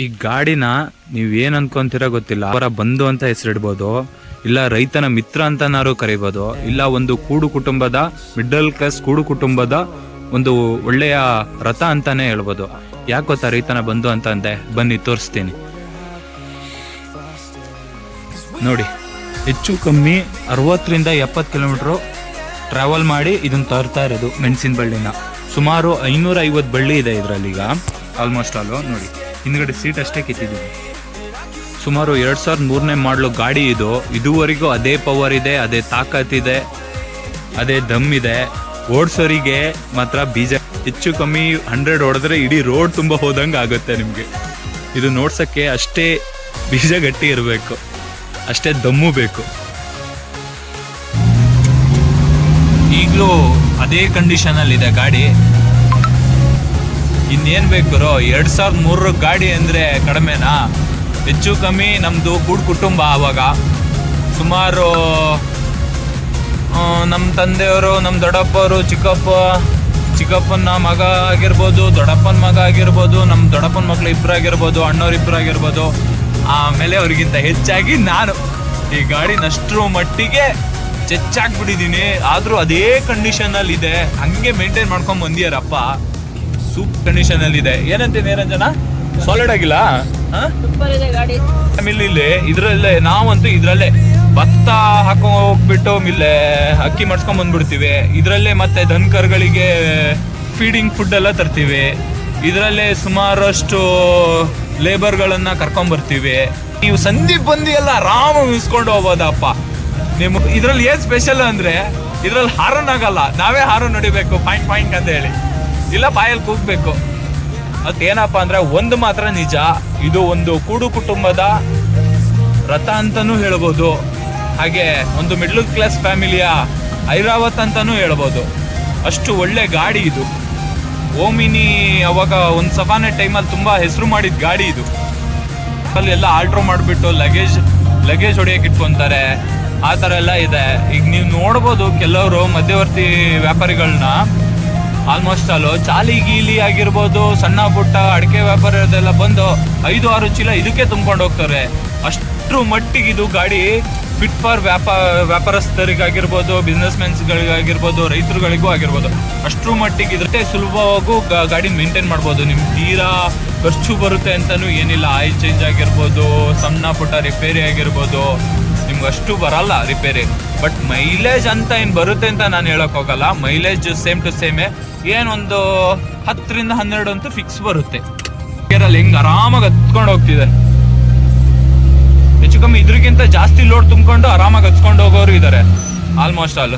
ಈ ಗಾಡಿನ ನೀವು ಏನ್ ಅನ್ಕೊಂತೀರ ಗೊತ್ತಿಲ್ಲ. ಅವರ ಬಂಧು ಅಂತ ಹೆಸರಿಡ್ಬೋದು, ಇಲ್ಲ ರೈತನ ಮಿತ್ರ ಅಂತನಾರು ಕರಿಬೋದು, ಇಲ್ಲ ಒಂದು ಕೂಡು ಕುಟುಂಬದ ಮಿಡಲ್ ಕ್ಲಾಸ್ ಕೂಡು ಕುಟುಂಬದ ಒಂದು ಒಳ್ಳೆಯ ರಥ ಅಂತಾನೆ ಹೇಳ್ಬೋದು. ಯಾಕೆ ಗೊತ್ತಾ ರೈತನ ಬಂಧು ಅಂತ ಅಂದೆ. ಬನ್ನಿ, ತೋರಿಸ್ತೀನಿ. ನೋಡಿ, ಹೆಚ್ಚು ಕಮ್ಮಿ ಅರವತ್ತರಿಂದ ಎಪ್ಪತ್ತು ಕಿಲೋಮೀಟ್ರು ಟ್ರಾವೆಲ್ ಮಾಡಿ ಇದನ್ನ ತರ್ತಾ ಇರೋದು ಮೆಣಸಿನ ಬಳ್ಳಿನ. ಸುಮಾರು ಐನೂರ ಐವತ್ತು ಬಳ್ಳಿ ಇದೆ ಇದರಲ್ಲಿ ಈಗ. ಆಲ್ಮೋಸ್ಟ್ ಆಲ್ ನೋಡಿ. ಹಿಂದ್ಗಡೆ ಸೀಟ್ ಅಷ್ಟೇ ಕಿತ್ತಿದ್ದೀನಿ. ಸುಮಾರು ಎರಡು ಸಾವಿರದ ಮೂರನೇ ಮಾಡಲು ಗಾಡಿ ಇದು. ಇದುವರೆಗೂ ಅದೇ ಪವರ್ ಇದೆ, ಅದೇ ತಾಕತ್ ಇದೆ, ಅದೇ ದಮ್ ಇದೆ. ಓಡಿಸೋರಿಗೆ ಮಾತ್ರ ಬೀಜ ಹೆಚ್ಚು ಕಮ್ಮಿ ಹಂಡ್ರೆಡ್ ಹೊಡೆದ್ರೆ ಇಡೀ ರೋಡ್ ತುಂಬ ಹೋದಂಗೆ ಆಗುತ್ತೆ ನಿಮಗೆ. ಇದು ನೋಡ್ಸೋಕ್ಕೆ ಅಷ್ಟೇ ಬೀಜ ಗಟ್ಟಿ ಇರಬೇಕು. ಅಷ್ಟೇ ದಮ್ಮು ಬೇಕು. ಈಗಲೂ ಅದೇ ಕಂಡೀಷನಲ್ಲಿದೆ ಗಾಡಿ. ಇನ್ನೇನ್ ಬೇಕು ಎರಡು ಸಾವಿರದ ಮೂರರ ಗಾಡಿ ಅಂದರೆ ಕಡಿಮೆನಾ? ಹೆಚ್ಚು ಕಮ್ಮಿ ನಮ್ಮದು ಕೂಡ್ ಕುಟುಂಬ ಆವಾಗ ಸುಮಾರು ನಮ್ಮ ತಂದೆಯವರು ನಮ್ಮ ದೊಡ್ಡಪ್ಪವರು ಚಿಕ್ಕಪ್ಪ, ಚಿಕ್ಕಪ್ಪನ ಮಗ ಆಗಿರ್ಬೋದು, ದೊಡ್ಡಪ್ಪನ ಮಗ ಆಗಿರ್ಬೋದು ನಮ್ಮ ದೊಡ್ಡಪ್ಪನ ಮಕ್ಳು ಇಬ್ಬರು ಆಗಿರ್ಬೋದು, ಅಣ್ಣವ್ರು ಇಬ್ಬರು ಆಗಿರ್ಬೋದು, ಆಮೇಲೆ ಅವ್ರಿಗಿಂತ ಹೆಚ್ಚಾಗಿ ನಾನು. ಈ ಗಾಡಿನಷ್ಟರ ಮಟ್ಟಿಗೆ ಚೆಚ್ಚಾಗ್ಬಿಟ್ಟಿದ್ದೀನಿ ಆದರೂ ಅದೇ ಕಂಡೀಷನಲ್ಲಿ ಇದೆ. ಹಂಗೆ ಮೇಂಟೈನ್ ಮಾಡ್ಕೊಂಡು ಬಂದಿಯಾರಪ್ಪ. ಸೂಪ್ ಕಂಡೀಷನ್ ಅಲ್ಲಿ ಇದೆ ಏನಂತೆ ನಿರಂಜನ? ಸಾಲಿಡ್ ಆಗಿಲ್ಲ? ಸೂಪರ್ ಆಮೇಲೆ ಇಲ್ಲಿ ಇದ್ರಲ್ಲೇ, ನಾವಂತೂ ಇದ್ರಲ್ಲೇ. ಭತ್ತ ಹಾಕೋ ಹೋಗ್ಬಿಟ್ಟು ಮಿಲ್ಲೆ ಅಕ್ಕಿ ಮಾಡ್ಸ್ಕೊಂಡ್ ಬಂದ್ಬಿಡ್ತೀವಿ. ಇದ್ರಲ್ಲೇ ಮತ್ತೆ ದನಕರುಗಳಿಗೆ ಫೀಡಿಂಗ್ ಫುಡ್ ಎಲ್ಲ ತರ್ತೀವಿ. ಇದರಲ್ಲೇ ಸುಮಾರಷ್ಟು ಲೇಬರ್ಗಳನ್ನ ಕರ್ಕೊಂಡ್ ಬರ್ತೀವಿ. ನೀವು ಸಂದೀಪ್ ಬಂದು ಎಲ್ಲ ಆರಾಮ ಇಸ್ಕೊಂಡು ಹೋಗ್ಬೋದಪ್ಪ. ನಿಮ್ಮ ಇದ್ರಲ್ಲಿ ಏನ್ ಸ್ಪೆಷಲ್ ಅಂದ್ರೆ, ಇದ್ರಲ್ಲಿ ಹಾರನ್ ಆಗಲ್ಲ. ನಾವೇ ಹಾರನ್ ನಡಿಬೇಕು ಪಾಯಿಂಟ್ ಪಾಯಿಂಟ್ ಅಂತ ಹೇಳಿ. ಇಲ್ಲ, ಬಾಯಲ್ಲಿ ಕೂಗ್ಬೇಕು. ಅದೇನಪ್ಪ ಅಂದ್ರೆ ಒಂದು ಮಾತ್ರ ನಿಜ. ಇದು ಒಂದು ಕೂಡು ಕುಟುಂಬದ ರಥ ಅಂತಾನು ಹೇಳ್ಬೋದು. ಹಾಗೆ ಒಂದು ಮಿಡ್ಲ್ ಕ್ಲಾಸ್ ಫ್ಯಾಮಿಲಿಯ ಐರಾವತ್ ಅಂತಾನೂ ಹೇಳ್ಬೋದು. ಅಷ್ಟು ಒಳ್ಳೆ ಗಾಡಿ ಇದು. ಓಮಿನಿ ಅವಾಗ ಒಂದು ಸಫಾನೆ ಟೈಮಲ್ಲಿ ತುಂಬಾ ಹೆಸರು ಮಾಡಿದ ಗಾಡಿ ಇದು. ಅಲ್ಲಿ ಎಲ್ಲ ಆಲ್ಟ್ರೋ ಮಾಡಿಬಿಟ್ಟು ಲಗೇಜ್ ಲಗೇಜ್ ಹೊಡಿಯಕ್ಕೆ ಇಟ್ಕೊಂತಾರೆ. ಆ ಥರ ಎಲ್ಲ ಇದೆ. ಈಗ ನೀವು ನೋಡ್ಬೋದು ಕೆಲವರು ಮಧ್ಯವರ್ತಿ ವ್ಯಾಪಾರಿಗಳನ್ನ ಆಲ್ಮೋಸ್ಟ್ ಅಲ್ಲೂ ಚಾಲಿ ಗೀಲಿ ಆಗಿರ್ಬೋದು, ಸಣ್ಣ ಪುಟ್ಟ, ಅಡಿಕೆ ವ್ಯಾಪಾರದೆಲ್ಲ ಬಂದು ಐದು, ಆರು ಚೀಲ ಇದಕ್ಕೆ ತುಂಬ್ಕೊಂಡು ಹೋಗ್ತಾರೆ ಅಷ್ಟ್ರ ಮಟ್ಟಿಗೆ ಇದು ಗಾಡಿ ಫಿಟ್ ಫಾರ್ ವ್ಯಾಪಾರ ವ್ಯಾಪಾರಸ್ಥರಿಗಾಗಿರ್ಬೋದು ಬಿಸ್ನೆಸ್ ಮೆನ್ಸ್ಗಳಿಗಾಗಿರ್ಬೋದು ರೈತರುಗಳಿಗೂ ಆಗಿರ್ಬೋದು. ಅಷ್ಟ್ರ ಮಟ್ಟಿಗೆ ಇದ್ರೆ ಸುಲಭವಾಗೂ ಗಾಡಿ ಮೇಂಟೈನ್ ಮಾಡ್ಬೋದು. ನಿಮ್ಗೆ ತೀರಾ ಖರ್ಚು ಬರುತ್ತೆ ಅಂತಲೂ ಏನಿಲ್ಲ. ಆಯಿಲ್ ಚೇಂಜ್ ಆಗಿರ್ಬೋದು, ಸಣ್ಣ ಪುಟ್ಟ ರಿಪೇರಿ ಆಗಿರ್ಬೋದು ನಿಮ್ಗೆ ಅಷ್ಟು ಬರಲ್ಲ ರಿಪೇರಿ ಬಟ್ ಮೈಲೇಜ್ ಅಂತ ಏನು ಬರುತ್ತೆ ಅಂತ ನಾನು ಹೇಳಕ್ ಹೋಗಲ್ಲ. ಮೈಲೇಜ್ ಸೇಮ್ ಟು ಸೇಮೇ. ಏನೊಂದು ಹತ್ತರಿಂದ ಹನ್ನೆರಡು ಅಂತೂ ಫಿಕ್ಸ್ ಬರುತ್ತೆ. ಕೇರಲ್ಲಿ ಹೆಂಗ್ ಆರಾಮಾಗಿ ಹತ್ಕೊಂಡು ಹೋಗ್ತಿದೆ. ಹೆಚ್ಚು ಕಮ್ಮಿ ಇದ್ರಿಗಿಂತ ಜಾಸ್ತಿ ಲೋಡ್ ತುಂಬಿಕೊಂಡು ಆರಾಮಾಗಿ ಹತ್ಕೊಂಡು ಹೋಗೋರು ಇದ್ದಾರೆ ಆಲ್ಮೋಸ್ಟ್ ಆಲ್